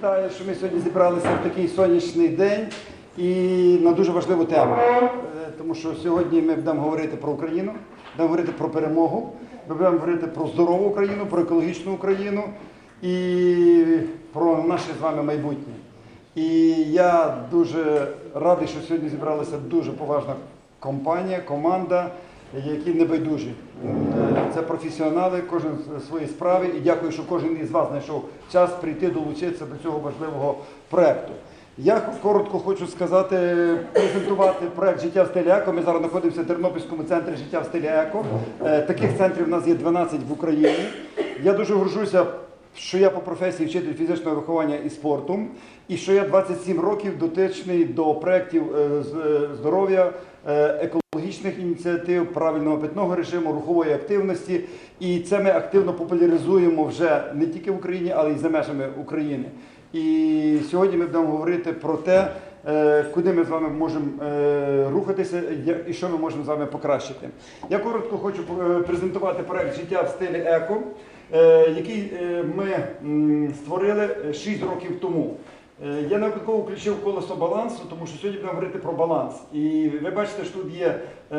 вітаю, що ми сьогодні зібралися в такий сонячний день і на дуже важливу тему. Е, Тому що сьогодні ми будемо говорити про Україну, будемо говорити про перемогу, ми будемо говорити про здорову Україну, про екологічну Україну і про наше з вами майбутнє. І я дуже радий, що сьогодні зібралася дуже поважна компанія, команда, які небайдужі. Це професіонали, кожен в своїй справі. І дякую, що кожен із вас знайшов час прийти долучитися до цього важливого проекту. Я коротко хочу сказати, презентувати проект Життя в стилі еко. Ми зараз знаходимося в Тернопільському центрі життя в стилі еко. Е, Таких центрів у нас є 12 в Україні. Я дуже горжуся, що я по професії вчитель фізичного виховання і спорту, і що я 27 років дотичний до проєктів е, е, здоров'я, екологічних ініціатив, правильного питного режиму, рухової активності. І це ми активно популяризуємо вже не тільки в Україні, але й за межами України. І сьогодні ми будемо говорити про те, е, куди ми з вами можемо е, рухатися і що ми можемо з вами покращити. Я коротко хочу е, презентувати проект життя в стилі еко, е, який е, ми створили 6 років тому. Е, Я випадково включив колесо балансу, тому що сьогодні будемо говорити про баланс. І ви бачите, що тут є е,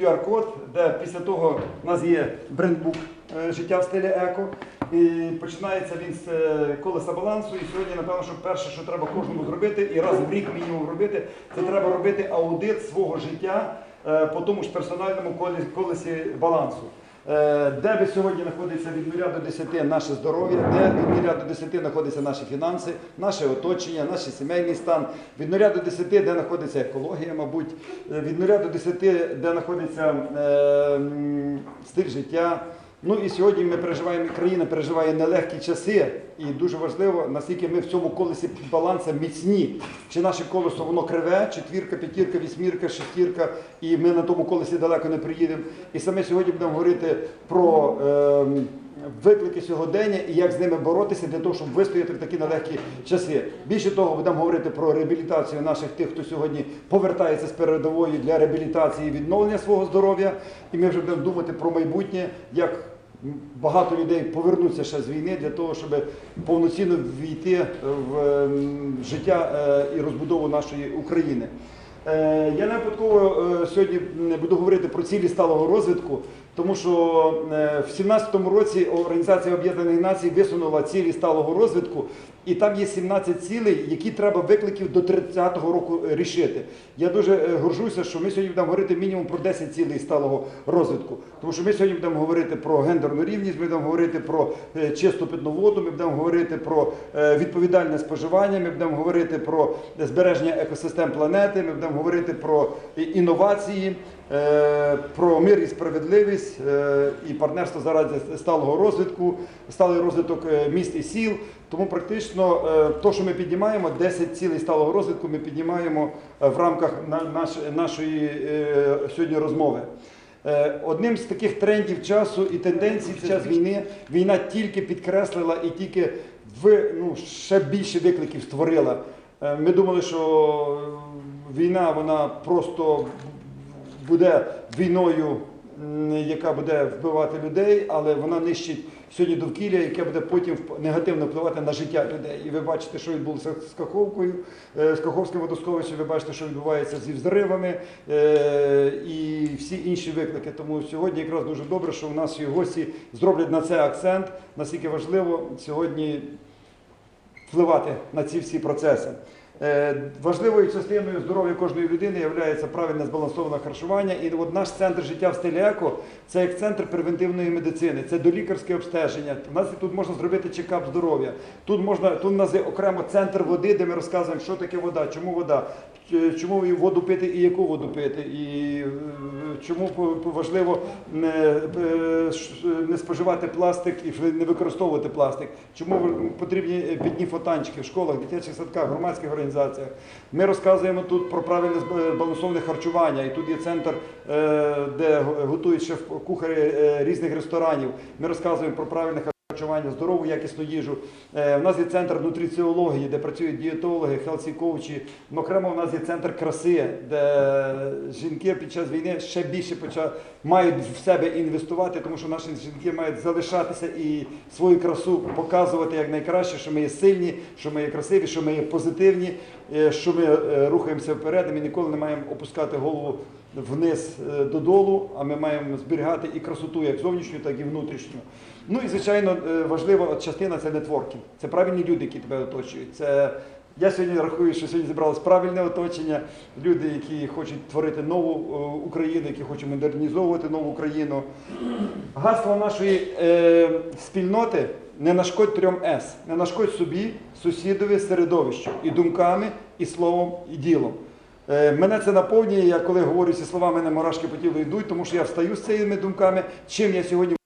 QR-код, де після того у нас є брендбук е, життя в стилі еко. І починається він з е, колеса балансу. І сьогодні, напевно, що перше, що треба кожному зробити, і раз в рік мінімум робити, це треба робити аудит свого життя е, по тому ж персональному колесі балансу. Е, Де ви сьогодні знаходиться від 0 до 10 наше здоров'я, де від 0 до 10 знаходяться наші фінанси, наше оточення, наш сімейний стан, від 0 до 10, де знаходиться екологія, мабуть, е, від 0 до 10, де знаходиться е, стиль життя. Ну і сьогодні ми переживаємо, країна переживає нелегкі часи, і дуже важливо, наскільки ми в цьому колесі балансу міцні. Чи наше колесо воно криве, четвірка, п'ятірка, вісьмірка, шестірка, і ми на тому колесі далеко не приїдемо. І саме сьогодні будемо говорити про ем, виклики сьогодення і як з ними боротися для того, щоб вистояти в такі нелегкі часи. Більше того, будемо говорити про реабілітацію наших тих, хто сьогодні повертається з передової для реабілітації і відновлення свого здоров'я. І ми вже будемо думати про майбутнє, як багато людей повернуться ще з війни для того, щоб повноцінно війти в ем, життя е, і розбудову нашої України. Е, Я не випадково е, сьогодні буду говорити про цілі сталого розвитку, тому що е, в 17-му році Організація Об'єднаних Націй висунула цілі сталого розвитку, і там є 17 цілей, які треба викликів до 30-го року рішити. Я дуже горжуся, що ми сьогодні будемо говорити мінімум про 10 цілей сталого розвитку. Тому що ми сьогодні будемо говорити про гендерну рівність, ми будемо говорити про чисту питну воду, ми будемо говорити про відповідальне споживання, ми будемо говорити про збереження екосистем планети, ми будемо говорити про інновації, е, про мир і справедливість е, і партнерство заради сталого розвитку, сталий розвиток е, міст і сіл. Тому практично е, то, що ми піднімаємо, 10 цілей сталого розвитку, ми піднімаємо в рамках нашої сьогодні розмови. Одним з таких трендів часу і тенденцій в час війни війна тільки підкреслила і тільки в, ну, ще більше викликів створила. Е, Ми думали, що е, війна вона просто буде війною, яка буде вбивати людей, але вона нищить сьогодні довкілля, яке буде потім негативно впливати на життя людей. І ви бачите, що відбулося з Каховкою, е, з Каховським водосховищем, ви бачите, що відбувається зі взривами і всі інші виклики. Тому сьогодні якраз дуже добре, що у нас і гості зроблять на це акцент, наскільки важливо сьогодні впливати на ці всі процеси. Е, Важливою частиною здоров'я кожної людини є правильне збалансоване харчування. І от наш центр життя в стилі еко це як центр превентивної медицини, це долікарське обстеження. У нас тут можна зробити чекап здоров'я. Тут можна тут у нас є окремо центр води, де ми розказуємо, що таке вода, чому вода, чому її воду пити і яку воду пити, і е, чому важливо не, е, не споживати пластик і не використовувати пластик, чому потрібні підні фотанчики в школах, дитячих садках, громадських організаціях. Ми розказуємо тут про правильне збалансоване балансоване харчування, і тут є центр, е, де готують шеф-кухарі е, різних ресторанів. Ми розказуємо про правильне харчування харчування, здорову якісну їжу. Е, У нас є центр нутриціології, де працюють дієтологи, хелсі коучі. Ну, Окремо у нас є центр краси, де жінки під час війни ще більше поча- мають в себе інвестувати, тому що наші жінки мають залишатися і свою красу показувати як найкраще, що ми є сильні, що ми є красиві, що ми є позитивні, е, що ми е, рухаємося вперед, і ми ніколи не маємо опускати голову вниз е, додолу, а ми маємо зберігати і красоту як зовнішню, так і внутрішню. Ну і звичайно, е, важлива частина це нетворкінг. Це правильні люди, які тебе оточують. Це я сьогодні рахую, що сьогодні зібралось правильне оточення, люди, які хочуть творити нову е, Україну, які хочуть модернізовувати нову Україну. Гасло нашої е, спільноти не нашкодь трьом С. Не нашкодь собі, сусідові, середовищу і думками, і словом, і ділом. Е, Мене це наповнює, я коли говорю ці слова, мене мурашки по тілу йдуть, тому що я встаю з цими думками, чим я сьогодні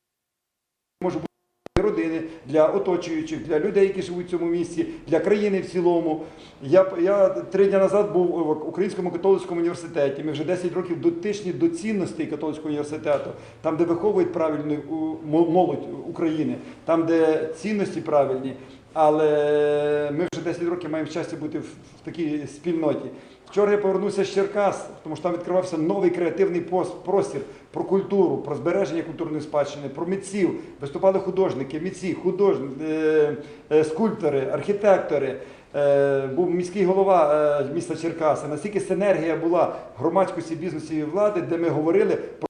можу бути для родини, для оточуючих, для людей, які живуть в цьому місті, для країни в цілому. Я, я три дні назад був в Українському католицькому університеті. Ми вже 10 років дотичні до цінностей католицького університету, там, де виховують правильну молодь України, там, де цінності правильні. Але ми вже 10 років маємо щастя бути в, такій спільноті. Вчора я повернувся з Черкас, тому що там відкривався новий креативний простір про культуру, про збереження культурної спадщини, про митців. Виступали художники, митці, художники, е, е, скульптори, архітектори. Е, був міський голова міста Черкаси. Настільки синергія була громадськості, бізнесу і влади, де ми говорили про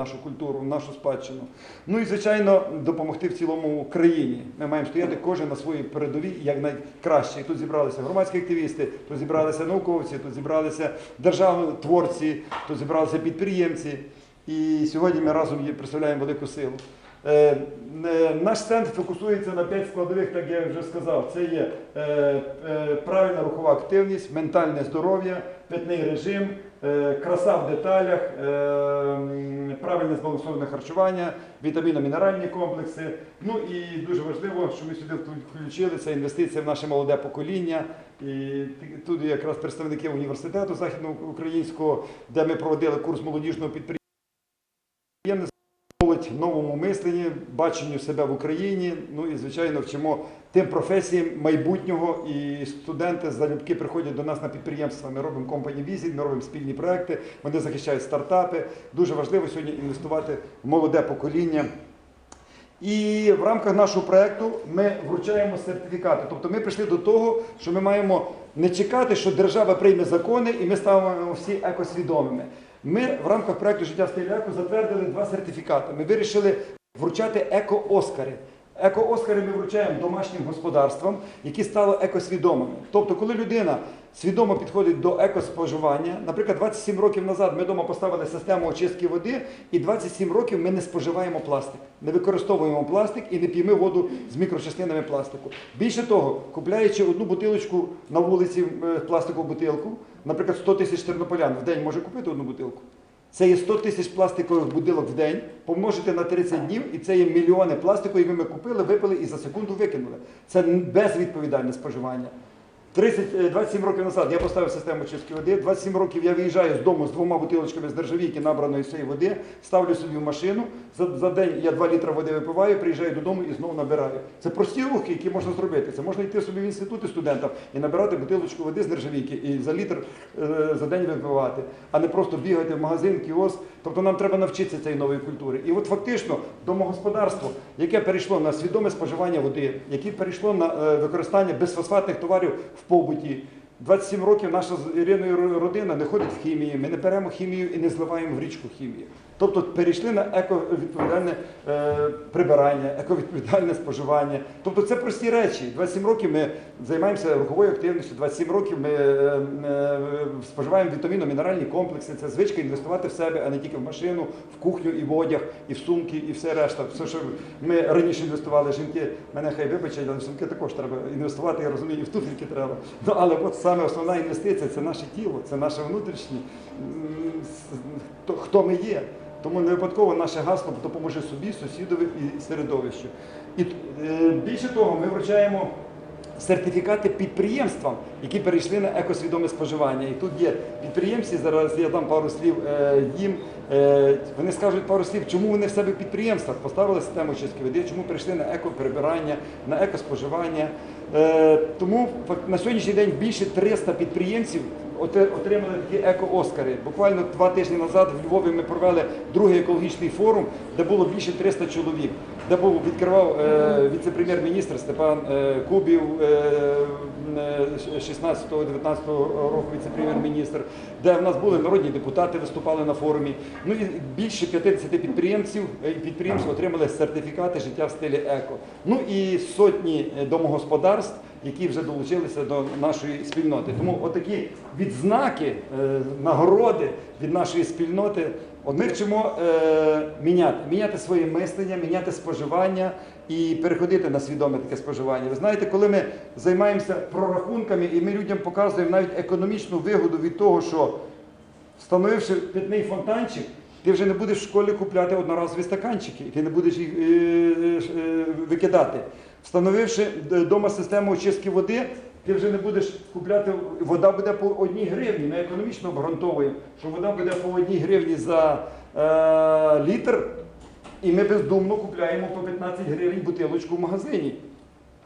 нашу культуру, нашу спадщину. Ну і звичайно, допомогти в цілому країні. Ми маємо стояти кожен на своїй передовій як найкраще. І тут зібралися громадські активісти, тут зібралися науковці, тут зібралися державотворці, тут зібралися підприємці. І сьогодні ми разом представляємо велику силу. Е, е, Наш центр фокусується на п'ять складових, так я вже сказав. Це є е, правильна рухова активність, ментальне здоров'я, питний режим, краса в деталях, е, правильне збалансоване харчування, вітаміно-мінеральні комплекси. Ну і дуже важливо, що ми сюди включили це інвестиція в наше молоде покоління. І тут якраз представники університету західноукраїнського, де ми проводили курс молодіжного підприємництва. Молодь новому мисленні, баченню себе в Україні. Ну і звичайно вчимо тим професіям майбутнього. І студенти залюбки приходять до нас на підприємства. Ми робимо компані візит, ми робимо спільні проекти. Вони захищають стартапи. Дуже важливо сьогодні інвестувати в молоде покоління. І в рамках нашого проекту ми вручаємо сертифікати. Тобто ми прийшли до того, що ми маємо не чекати, що держава прийме закони і ми ставимо всі екосвідомими. Ми в рамках проекту Життя еко затвердили два сертифікати. Ми вирішили вручати еко-оскари. Еко-оскари ми вручаємо домашнім господарствам, які стали екосвідомими. Тобто, коли людина свідомо підходить до екоспоживання, наприклад, 27 років назад ми вдома поставили систему очистки води, і 27 років ми не споживаємо пластик, не використовуємо пластик і не п'ємо воду з мікрочастинами пластику. Більше того, купляючи одну бутилочку на вулиці е, пластикову бутилку, наприклад, 100 тисяч тернополян в день може купити одну бутилку. Це є 100 тисяч пластикових будилок в день, помножити на 30 днів, і це є мільйони пластику, які ми купили, випили і за секунду викинули. Це безвідповідальне споживання. 30, е, 27 років назад я поставив систему чистки води. 27 років я виїжджаю з дому з двома бутилочками з державійки, набраної цієї води, ставлю собі в машину. За, за день я 2 літри води випиваю, приїжджаю додому і знову набираю. Це прості рухи, які можна зробити. Це можна йти собі в інститути студентам і набирати бутилочку води з нержавійки і за літр е, за день випивати, а не просто бігати в магазин, кіоск. Тобто нам треба навчитися цієї нової культури. І от фактично домогосподарство, яке перейшло на свідоме споживання води, яке перейшло на е, використання безфосфатних товарів в побуті. 27 років наша з Іриною родина не ходить в хімії, ми не беремо хімію і не зливаємо в річку хімію. Тобто перейшли на ековідповідальне е, прибирання, ековідповідальне споживання. Тобто це прості речі. 27 років ми займаємося руховою активністю, 27 років ми е, е, споживаємо вітаміно-мінеральні комплекси. Це звичка інвестувати в себе, а не тільки в машину, в кухню і в одяг, і в сумки, і все решта. Все, що ми раніше інвестували, жінки, мене хай вибачать, але в сумки також треба інвестувати, я розумію, і в туфельки треба. Ну, але от саме основна інвестиція це наше тіло, це наше внутрішнє, хто ми є. Тому не випадково наше гасло допоможе собі, сусідові і середовищу. І е, більше того, ми вручаємо сертифікати підприємствам, які перейшли на екосвідоме споживання. І тут є підприємці, зараз я дам пару слів е, їм. Е, Вони скажуть пару слів, чому вони в себе в підприємствах поставили систему очистки води, чому перейшли на екоперебирання, на екоспоживання. Тому на сьогоднішній день більше 300 підприємців отримали такі еко-оскари. Буквально два тижні назад в Львові ми провели другий екологічний форум, де було більше 300 чоловік, де був відкривав е, віце-прем'єр-міністр Степан е, Кубів, е, е, 16-19 року віце-прем'єр-міністр, де в нас були народні депутати, виступали на форумі. Ну і більше 50 підприємців і підприємств отримали сертифікати життя в стилі еко. Ну і сотні домогосподарств які вже долучилися до нашої спільноти. Тому отакі відзнаки, е, нагороди від нашої спільноти, от ми вчимо е, міняти, міняти своє мислення, міняти споживання і переходити на свідоме таке споживання. Ви знаєте, коли ми займаємося прорахунками і ми людям показуємо навіть економічну вигоду від того, що встановивши питний фонтанчик, ти вже не будеш в школі купляти одноразові стаканчики, ти не будеш їх е, викидати. Встановивши вдома систему очистки води, ти вже не будеш купляти, вода буде по одній гривні. Ми економічно обґрунтовуємо, що вода буде по одній гривні за е, літр, і ми бездумно купляємо по 15 гривень бутилочку в магазині.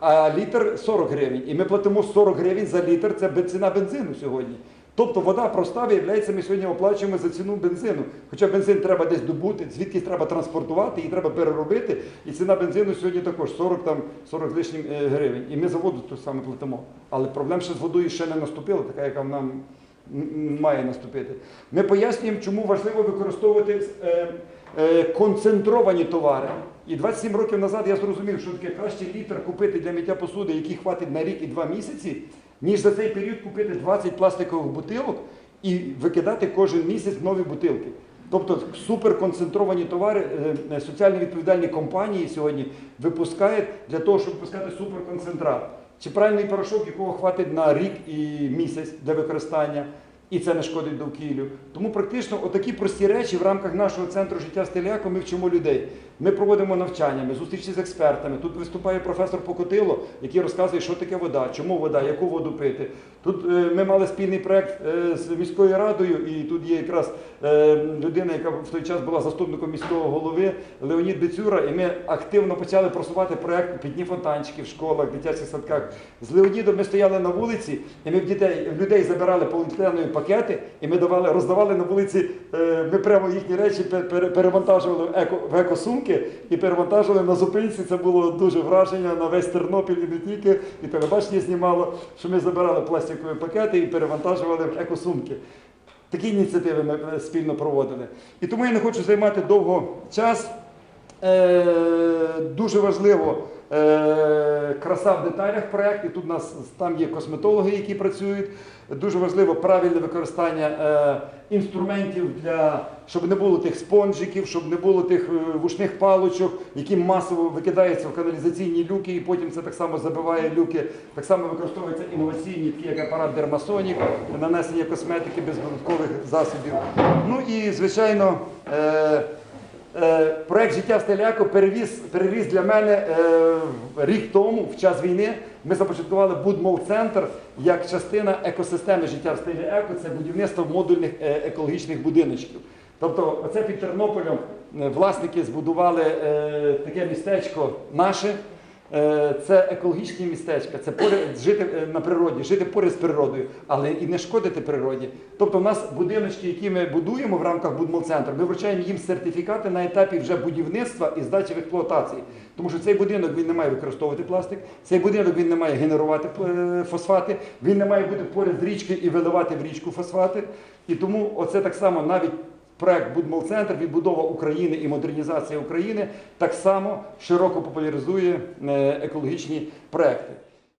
А літр 40 гривень. І ми платимо 40 гривень за літр, це ціна бензину сьогодні. Тобто вода проста, виявляється, ми сьогодні оплачуємо за ціну бензину. Хоча бензин треба десь добути, звідкись треба транспортувати, її треба переробити. І ціна бензину сьогодні також 40, там, 40 з лишнім е, гривень. І ми за воду тут саме платимо. Але проблем ще з водою ще не наступила, така, яка нам має наступити. Ми пояснюємо, чому важливо використовувати е, е, концентровані товари. І 27 років назад я зрозумів, що таке краще літр купити для миття посуди, який хватить на рік і два місяці, ніж за цей період купити 20 пластикових бутилок і викидати кожен місяць нові бутилки. Тобто суперконцентровані товари е, е, соціально відповідальні компанії сьогодні випускають для того, щоб випускати суперконцентрат. Чи правильний порошок, якого хватить на рік і місяць для використання, і це не шкодить довкіллю. Тому практично отакі прості речі в рамках нашого центру життя стиляко ми вчимо людей. Ми проводимо навчання, ми зустрічі з експертами. Тут виступає професор Покотило, який розказує, що таке вода, чому вода, яку воду пити. Тут е, ми мали спільний проект е, з міською радою, і тут є якраз е, людина, яка в той час була заступником міського голови Леонід Бецюра, і ми активно почали просувати проект підні фонтанчики в школах, дитячих садках. З Леонідом ми стояли на вулиці, і ми в дітей в людей забирали поліетиленові пакети, і ми давали, роздавали на вулиці. Ми прямо їхні речі перевантажували еко в екосумки і перевантажували на зупинці. Це було дуже враження на весь Тернопіль і не тільки. І телебачення знімало, що ми забирали пластикові пакети і перевантажували в екосумки. Такі ініціативи ми е, спільно проводили. І тому я не хочу займати довго час. Е, дуже важливо е, краса в деталях проєкту. Тут у нас там є косметологи, які працюють. Дуже важливо правильне використання інструментів для щоб не було тих спонжиків, щоб не було тих е, вушних палочок, які масово викидаються в каналізаційні люки, і потім це так само забиває люки. Так само використовуються інноваційні, такі як апарат Дермасонік, нанесення косметики без додаткових засобів. Ну і звичайно. Е, Проект життя Стеляко перевіз, перевіз для мене е, рік тому, в час війни. Ми започаткували Будмов-центр як частина екосистеми життя в стилі еко. Це будівництво модульних е, екологічних будиночків. Тобто, оце під Тернополем власники збудували таке містечко наше. Е, Це екологічні містечка, це поряд жити е, на природі, жити поряд з природою, але і не шкодити природі. Тобто, в нас будиночки, які ми будуємо в рамках будмол-центру, ми вручаємо їм сертифікати на етапі вже будівництва і здачі в експлуатації. Тому що цей будинок він не має використовувати пластик, цей будинок він не має генерувати е, фосфати, він не має бути поряд з річкою і виливати в річку фосфати. І тому оце так само навіть. Проект Будмолцентр, відбудова України і модернізація України так само широко популяризує е, екологічні проекти.